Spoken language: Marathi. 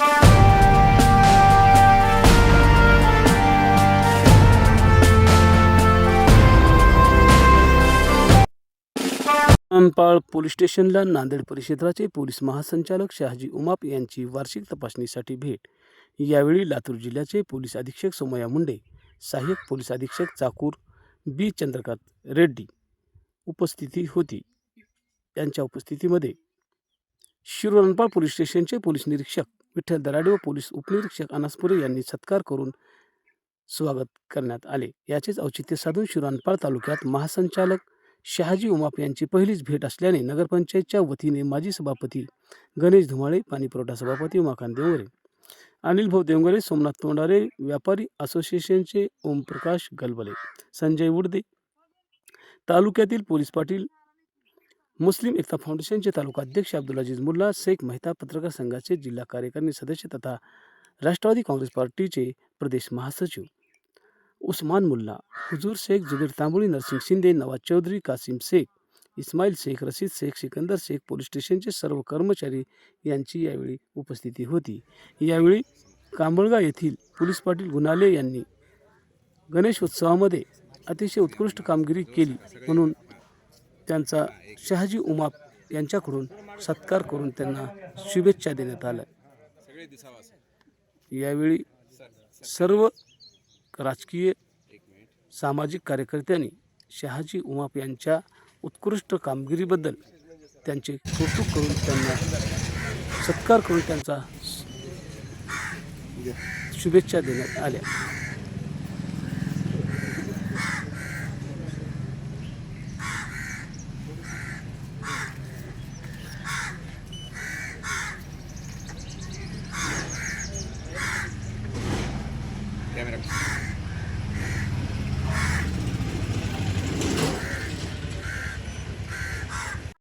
अंपाळ पोलीस स्टेशनला नांदेड परिक्षेत्राचे पोलीस महासंचालक शहाजी उमाप यांची वार्षिक तपासणीसाठी भेट. यावेळी लातूर जिल्ह्याचे पोलीस अधीक्षक सोमया मुंडे सहाय्यक पोलीस अधीक्षक चाकूर बी. चंद्रकांत रेड्डी उपस्थिती होती. यांच्या उपस्थितीमध्ये शिरोनपाळ पोलीस स्टेशनचे पोलीस निरीक्षक विठ्ठल दराडे व पोलीस उपनिरीक्षक अनासपुरे यांनी सत्कार करून स्वागत करण्यात आले. याचेच औचित्य साधून शिरानपाळ तालुक्यात महासंचालक शहाजी उमाप यांची पहिलीच भेट असल्याने नगरपंचायतच्या वतीने माजी सभापती गणेश धुमाळे पाणीपुरवठा सभापती उमाकांत देवरे अनिल भाऊ देवगरे सोमनाथ तोंडारे व्यापारी असोसिएशनचे ओमप्रकाश गलबले संजय उडदे तालुक्यातील पोलीस पाटील मुस्लिम एकता फाउंडेशनचे तालुका अध्यक्ष अब्दुल अजीज मुल्ला शेख मेहता पत्रकार संघाचे जिल्हा कार्यकारिणी सदस्य तथा राष्ट्रवादी काँग्रेस पार्टीचे प्रदेश महासचिव. उस्मान मुल्ला हुजूर शेख जुबेर तांबोळी नरसिंग शिंदे नवाज चौधरी कासिम शेख इस्माईल शेख रशीद शेख सिकंदर शेख पोलीस स्टेशनचे सर्व कर्मचारी यांची यावेळी उपस्थिती होती. यावेळी कांबळगा येथील पोलीस पाटील गुणाले यांनी गणेश उत्सवामध्ये अतिशय उत्कृष्ट कामगिरी केली म्हणून त्यांचा शहाजी उमाप यांच्याकडून सत्कार करून त्यांना शुभेच्छा देण्यात आल्या. यावेळी सर्व राजकीय सामाजिक कार्यकर्त्यांनी शहाजी उमाप यांच्या उत्कृष्ट कामगिरीबद्दल त्यांचे कौतुक करून त्यांना सत्कार करून त्यांचा शुभेच्छा देण्यात आल्या. ക്യാമറ